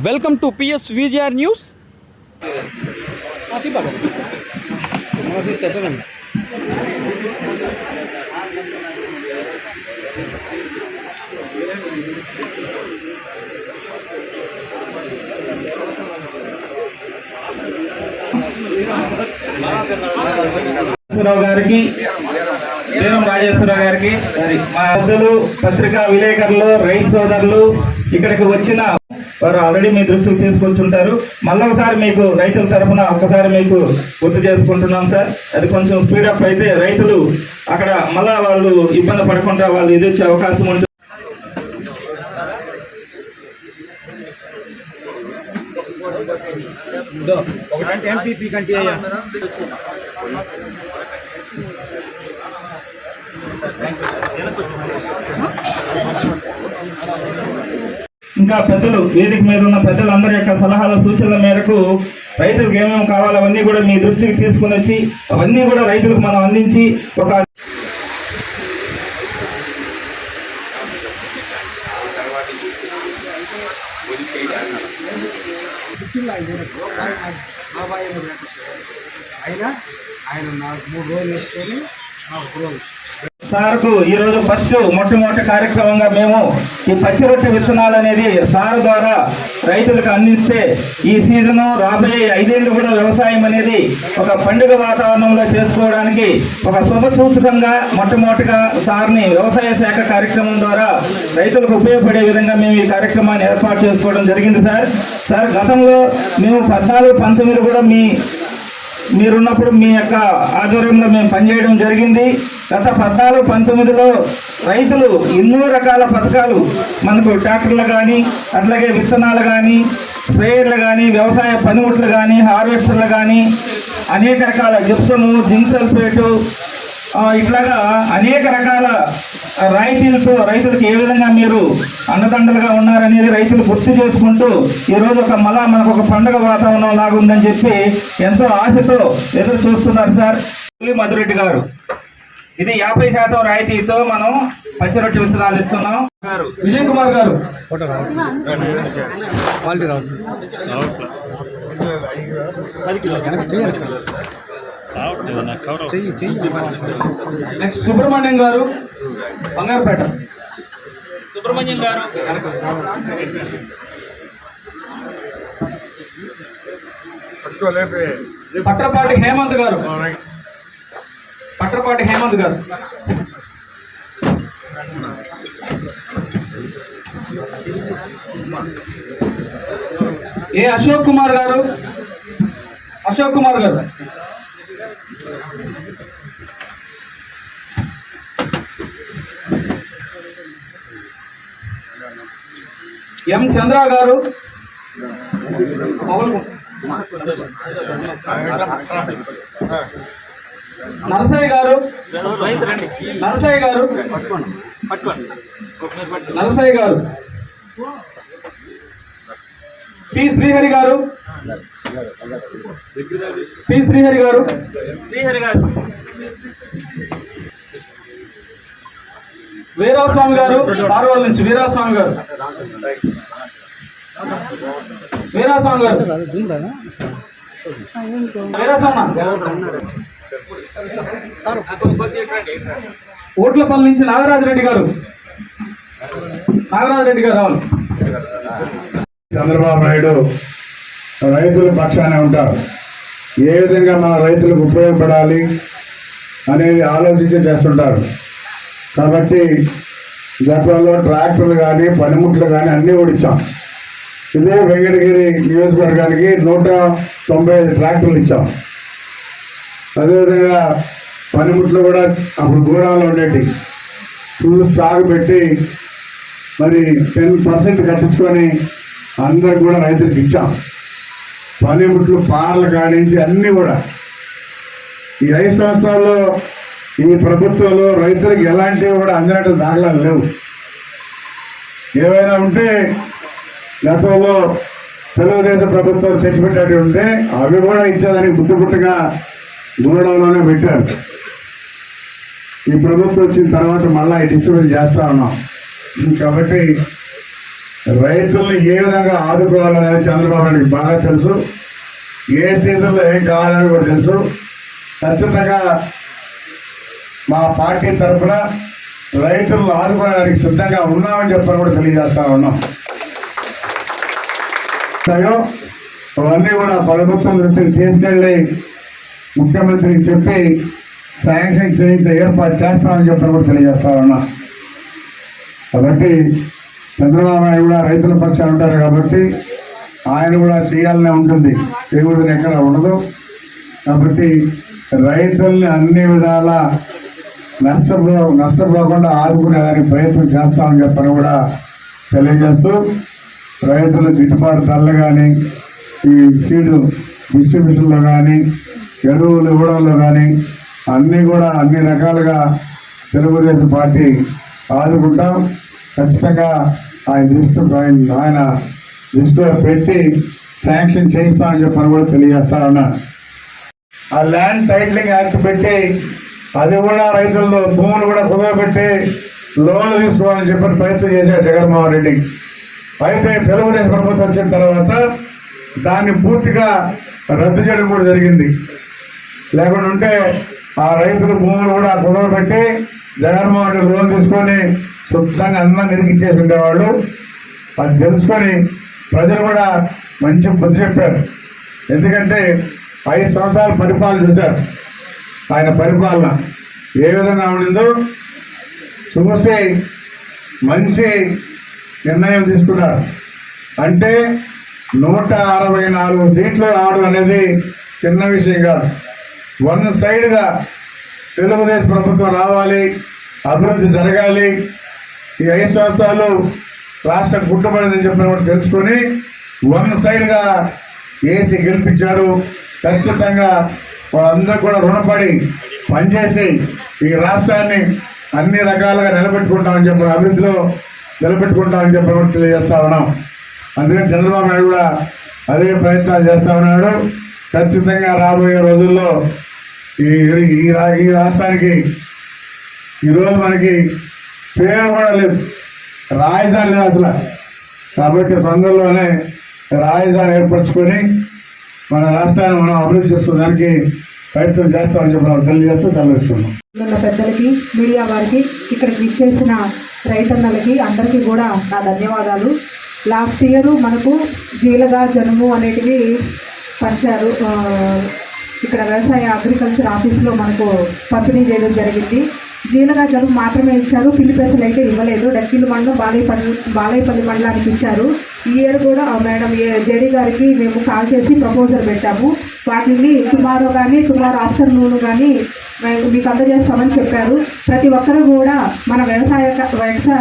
Welcome to PS VGR news. Rao గారికి వీరం రాజేశ్వరరావు గారికి మా పెద్దలు పత్రికా విలేకరులు రైతు సోదరులు ఇక్కడికి వచ్చిన వారు ఆల్రెడీ మీ దృష్టికి తీసుకొచ్చుంటారు మళ్ళీ ఒకసారి మీకు రైతుల తరఫున ఒకసారి మీకు గుర్తు చేసుకుంటున్నాం సార్. అది కొంచెం స్పీడప్ అయితే రైతులు అక్కడ మళ్ళా వాళ్ళు ఇబ్బంది పడకుండా వాళ్ళు ఇది వచ్చే అవకాశం ఉంటుంది. ఇంకా పెద్దలు వేదిక మీద ఉన్న పెద్దలందరి యొక్క సలహాల సూచనల మేరకు రైతులకు ఏమేమి కావాలో అవన్నీ కూడా మీ దృష్టికి తీసుకుని వచ్చి అవన్నీ కూడా రైతులకు మనం అందించి ఒక ఆయన అయినా ఆయన నాకు మూడు రోజులు వేసుకొని నాకు రోజు. సార్కు ఈ ఫస్ట్ మొట్టమొదటి కార్యక్రమంగా మేము ఈ పచ్చిరొట్టె విత్తనాలు అనేది సార్ ద్వారా రైతులకు అందిస్తే ఈ సీజను రాబోయే ఐదేళ్ళు కూడా వ్యవసాయం అనేది ఒక పండుగ వాతావరణంలో చేసుకోవడానికి ఒక శుభ సూచకంగా మొట్టమొదటిగా సార్ని వ్యవసాయ శాఖ కార్యక్రమం ద్వారా రైతులకు ఉపయోగపడే విధంగా మేము ఈ కార్యక్రమాన్ని ఏర్పాటు చేసుకోవడం జరిగింది సార్. సార్ గతంలో మేము పద్నాలుగు పంతొమ్మిది కూడా మీ మీరున్నప్పుడు మీ యొక్క ఆధ్వర్యంలో మేము పనిచేయడం జరిగింది. గత పద్నాలుగు పంతొమ్మిదిలో రైతులు ఎన్నో రకాల పథకాలు మనకు ట్రాక్టర్లు కానీ అట్లాగే విత్తనాలు కానీ స్ప్రేయర్లు కానీ వ్యవసాయ పనిముట్లు కానీ హార్వెస్టర్లు కానీ అనేక రకాల జిప్సము జింక్ సల్ఫేటు ఇట్లాగా అనేక రకాల రాయితీలతో రైతులకు ఏ విధంగా మీరు అండదండలుగా ఉన్నారనేది రైతులు గుర్తు చేసుకుంటూ ఈరోజు ఒక మళ్ళా మనకు ఒక పండుగ వాతావరణం లాగుందని చెప్పి ఎంతో ఆశతో ఎదురు చూస్తున్నారు సార్. మధురెడ్డి గారు. ఇది యాభై శాతం రాయితీతో మనం పచ్చిరొట్టి విత్తనాలు ఇస్తున్నాం. విజయ్ కుమార్ గారు. నెక్స్ట్ సుబ్రహ్మణ్యం గారు బంగారుపేట. సుబ్రహ్మణ్యం గారు. పట్రపాటి హేమంత్ గారు. పట్రపాటి హేమంత్ గారు. ఏ అశోక్ కుమార్ గారు? అశోక్ కుమార్ గారు. ఎం చంద్ర గారు? నరసయ్య గారు? నరసయ్య గారు? నరసయ్య గారు. పి శ్రీహరి గారు? పి శ్రీహరి గారు? శ్రీహరి గారు. వీరాస్వామి గారు పార్వల్ నుంచి వీరాస్వామి గారు. వీరాస్వామి గారు. ఓట్ల ఓట్లపల్లి నుంచి నాగరాజు రెడ్డి గారు. నాగరాజు రెడ్డి గారు రావాలి. చంద్రబాబు నాయుడు రైతుల పక్షానే ఉంటారు. ఏ విధంగా మన రైతులకు ఉపయోగపడాలి అనేది ఆలోచించి చేస్తుంటారు. కాబట్టి గతంలో ట్రాక్టర్లు కానీ పనిముట్లు కానీ అన్నీ కూడా ఇచ్చాం ఇదే వెంకటగిరి నియోజకవర్గానికి నూట తొంభై ఐదు ట్రాక్టర్లు ఇచ్చాం. అదేవిధంగా పనిముట్లు కూడా అప్పుడు దూరాలు ఉండేటి ఫుల్ స్టాక్ పెట్టి మరి టెన్ పర్సెంట్ కట్టించుకొని అందరికి కూడా రైతులకు ఇచ్చాం. పనిముట్లు పార్లు కాడించి అన్నీ కూడా. ఈ ఐదు సంవత్సరాల్లో ఈ ప్రభుత్వంలో రైతులకు ఎలాంటివి కూడా అందినట్టు దాఖలాలు లేవు. ఏవైనా ఉంటే గతంలో తెలుగుదేశం ప్రభుత్వం తెచ్చిపెట్టేవి ఉంటే అవి కూడా ఇచ్చేదానికి గుట్టు గుట్టుగా పెట్టారు. ఈ ప్రభుత్వం వచ్చిన తర్వాత మళ్ళీ డిస్ట్రిబ్యూట్ చేస్తా ఉన్నాం. కాబట్టి రైతుల్ని ఏ విధంగా ఆదుకోవాలనేది చంద్రబాబు నాయుడుకి బాగా తెలుసు. ఏ సీజన్లో ఏం కావాలని కూడా తెలుసు. ఖచ్చితంగా మా పార్టీ తరఫున రైతులను ఆదుకోవడానికి సిద్ధంగా ఉన్నామని చెప్పని కూడా తెలియజేస్తా ఉన్నాం. అవన్నీ కూడా ప్రభుత్వం దృష్టికి తీసుకెళ్ళి ముఖ్యమంత్రికి చెప్పి శాంక్షన్ చేయించే ఏర్పాటు చేస్తామని చెప్పని కూడా తెలియజేస్తా ఉన్నా. కాబట్టి చంద్రబాబు నాయుడు కూడా రైతుల పక్షాన ఉంటారు కాబట్టి ఆయన కూడా చేయాలనే ఉంటుంది. చేయకూడదని ఎక్కడ ఉండదు. కాబట్టి రైతుల్ని అన్ని విధాలా నష్టపో నష్టపోకుండా ఆదుకునేదానికి ప్రయత్నం చేస్తామని చెప్పని కూడా తెలియజేస్తూ రైతుల గిట్టుబాటు ధరలు కానీ ఈ సీడు డిస్ట్రిబ్యూషన్లో కానీ ఎరువులు ఇవ్వడంలో కానీ అన్నీ కూడా అన్ని రకాలుగా తెలుగుదేశం పార్టీ ఆదుకుంటాం. ఖచ్చితంగా ఆయన దృష్టి ఆయన ఆయన దృష్టిలో పెట్టి శాంక్షన్ చేయిస్తామని చెప్పని కూడా తెలియజేస్తారన్నారు ఆ ల్యాండ్ టైటిలింగ్ యాక్ట్ పెట్టి అది కూడా రైతుల్లో భూములు కూడా కుదరబెట్టి లోన్లు తీసుకోవాలని చెప్పి ప్రయత్నం చేశారు జగన్మోహన్ రెడ్డి. అయితే తెలుగుదేశం ప్రభుత్వం వచ్చిన తర్వాత దాన్ని పూర్తిగా రద్దు చేయడం కూడా జరిగింది. లేకుండా ఉంటే ఆ రైతులు భూములు కూడా కుదరబెట్టి జగన్మోహన్ రెడ్డి లోన్ తీసుకొని శుద్ధంగా అన్నం నిరికిచ్చేసి ఉండేవాళ్ళు. అది తెలుసుకొని ప్రజలు కూడా మంచి బుద్ధి చెప్పారు. ఎందుకంటే ఐదు సంవత్సరాలు పరిపాలన చూశారు. ఆయన పరిపాలన ఏ విధంగా ఉండిందో చూసే మంచి నిర్ణయం తీసుకున్నారు. అంటే నూట అరవై నాలుగు సీట్లు రావడం అనేది చిన్న విషయం కాదు. వన్ సైడ్గా తెలుగుదేశం ప్రభుత్వం రావాలి అభివృద్ధి జరగాలి ఈ ఐదు సంవత్సరాలు రాష్ట్రం గుట్టుబడిందని చెప్పినప్పుడు తెలుసుకొని వన్ సైడ్గా ఏసీ గెలిపించారు. ఖచ్చితంగా వాళ్ళందరూ కూడా రుణపడి పనిచేసి ఈ రాష్ట్రాన్ని అన్ని రకాలుగా నిలబెట్టుకుంటామని చెప్పి అభివృద్ధిలో నిలబెట్టుకుంటామని చెప్పి కూడా తెలియజేస్తా ఉన్నాం. అందుకని చంద్రబాబు నాయుడు కూడా అదే ప్రయత్నాలు చేస్తా ఉన్నాడు. ఖచ్చితంగా రాబోయే రోజుల్లో ఈ ఈ రా- ఈ రాష్ట్రానికి ఈరోజు మనకి పేరు కూడా లేదు. రాజధాని లేదు అసలు. కాబట్టి తొందరలోనే రాజధాని ఏర్పరచుకొని మన రాష్ట్రాన్ని మనం అభివృద్ధి చేసుకోవడానికి ప్రయత్నం చేస్తామని చెప్పి మనం తెలియజేస్తూ తెలియజేస్తున్నాం ఉన్న పెద్దలకి మీడియా వారికి ఇక్కడికి చేసిన రైతన్నలకి అందరికీ కూడా నా ధన్యవాదాలు. లాస్ట్ ఇయర్ మనకు జీలగా జనుము అనేటివి పంచారు ఇక్కడ వ్యవసాయ అగ్రికల్చర్ ఆఫీస్లో మనకు పంపిణీ చేయడం జరిగింది. జీలగా జనుము మాత్రమే ఇచ్చారు పిల్లి పెసలు అయితే ఇవ్వలేదు. డక్కిలు మండలం బాలయపల్లి బాలయపల్లి మండలానికి ఇచ్చారు. ఈ ఇయర్ కూడా మేడం ఏ- జేడీ గారికి మేము కాల్ చేసి ప్రపోజల్ పెట్టాము. వాటిని టుమారో కానీ టుమారో ఆఫ్టర్నూన్ కానీ మేము మీకు అందజేస్తామని చెప్పారు. ప్రతి ఒక్కరు కూడా మన వ్యవసాయ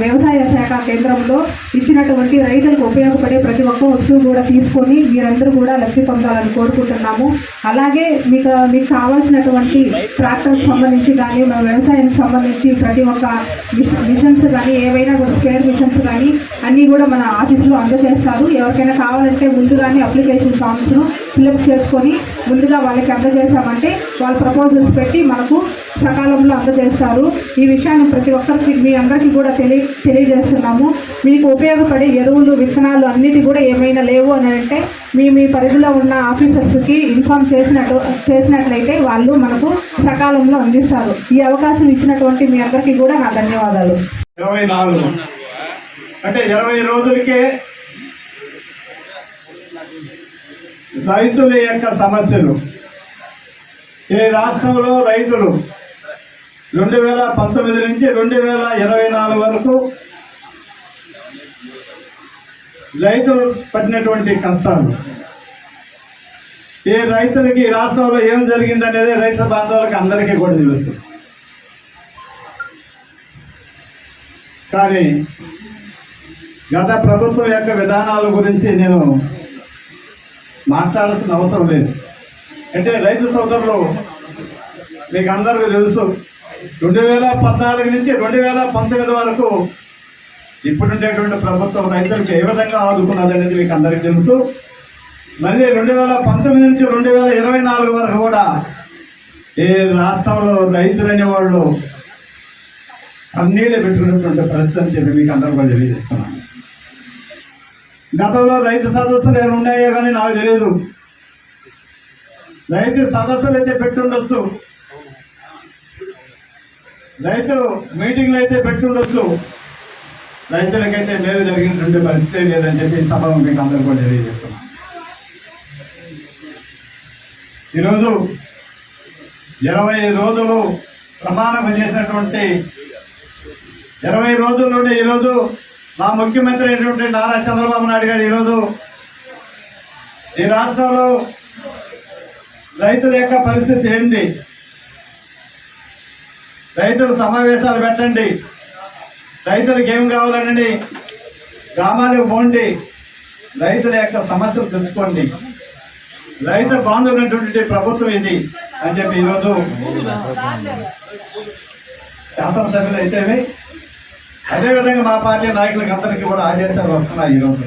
వ్యవసాయ శాఖ కేంద్రంలో ఇచ్చినటువంటి రైతులకు ఉపయోగపడే ప్రతి ఒక్క వస్తువు కూడా తీసుకొని మీరందరూ కూడా లబ్ధి పొందాలని కోరుకుంటున్నాము. అలాగే మీకు మీకు కావాల్సినటువంటి ట్రాక్టర్కి సంబంధించి కానీ మన వ్యవసాయానికి సంబంధించి ప్రతి ఒక్క మిషన్స్ కానీ ఏవైనా కూడా స్పేర్ మిషన్స్ కానీ అన్నీ కూడా మన ఆఫీస్లో అందజేస్తారు. ఎవరికైనా కావాలంటే ముందుగానే అప్లికేషన్ ఫామ్స్ను ఫిల్అప్ చేసుకొని ముందుగా వాళ్ళకి అందజేశామంటే వాళ్ళ ప్రపోజల్స్ పెట్టి మనకు సకాలంలో అందజేస్తారు. ఈ విషయాన్ని ప్రతి ఒక్కరికి మీ అందరికీ కూడా తెలియ తెలియజేస్తున్నాము. మీకు ఉపయోగపడే ఎరువులు విత్తనాలు అన్నిటి కూడా ఏమైనా లేవు అని అంటే మీ మీ పరిధిలో ఉన్న ఆఫీసర్స్కి ఇన్ఫామ్ చేసినట్టు చేసినట్లయితే వాళ్ళు మనకు సకాలంలో అందిస్తారు. ఈ అవకాశం ఇచ్చినటువంటి మీ అందరికీ కూడా నా ధన్యవాదాలు. ఇరవై నాలుగు. అంటే ఇరవై రోజులకే రైతుల యొక్క సమస్యలు. ఈ రాష్ట్రంలో రైతులు రెండు వేల పంతొమ్మిది నుంచి రెండు వేల ఇరవై నాలుగు వరకు రైతులు పడినటువంటి కష్టాలు. ఈ రైతులకి ఈ రాష్ట్రంలో ఏం జరిగిందనేది రైతు బాంధవులకు అందరికీ కూడా తెలుసు. కానీ గత ప్రభుత్వం యొక్క విధానాల గురించి నేను మాట్లాడాల్సిన అవసరం లేదు. అంటే రైతు సోదరులు మీకు అందరికీ తెలుసు రెండు వేల పద్నాలుగు నుంచి రెండు వేల పంతొమ్మిది వరకు ఇప్పుడుండేటువంటి ప్రభుత్వం రైతులకు ఏ విధంగా ఆదుకున్నది అనేది మీకు అందరికీ తెలుసు. మళ్ళీ రెండు వేల పంతొమ్మిది నుంచి రెండు వేల ఇరవై నాలుగు వరకు కూడా ఈ రాష్ట్రంలో రైతులనే వాళ్ళు కన్నీళ్ళు పెట్టుకున్నటువంటి పరిస్థితి అని చెప్పి మీకు అందరూ కూడా తెలియజేస్తున్నాను. గతంలో రైతు సదస్సులు ఏమి ఉన్నాయో కానీ నాకు తెలియదు. రైతు సదస్సులు అయితే పెట్టుండొచ్చు. రైతు మీటింగ్లు అయితే పెట్టుండొచ్చు రైతులకైతే మేలు జరిగినటువంటి పరిస్థితి లేదని చెప్పి సభ మీకు అందరూ కూడా తెలియజేస్తున్నాం. ఈరోజు ఇరవై రోజులు ప్రమాణం చేసినటువంటి ఇరవై రోజుల నుండి ఈరోజు మా ముఖ్యమంత్రి అయినటువంటి నారా చంద్రబాబు నాయుడు గారు ఈరోజు ఈ రాష్ట్రంలో రైతుల యొక్క పరిస్థితి ఏంది? రైతులు సమావేశాలు పెట్టండి. రైతులకు ఏం కావాలనండి? గ్రామాలకు పోండి. రైతుల యొక్క సమస్యలు తెచ్చుకోండి రైతు బాంధవులైనటువంటి ప్రభుత్వం ఇది అని చెప్పి ఈరోజు శాసనసభ్యులు అయితేవి అదేవిధంగా మా పార్టీ నాయకులకు అందరికీ కూడా ఆదేశాలు వస్తున్నాయి ఈరోజు.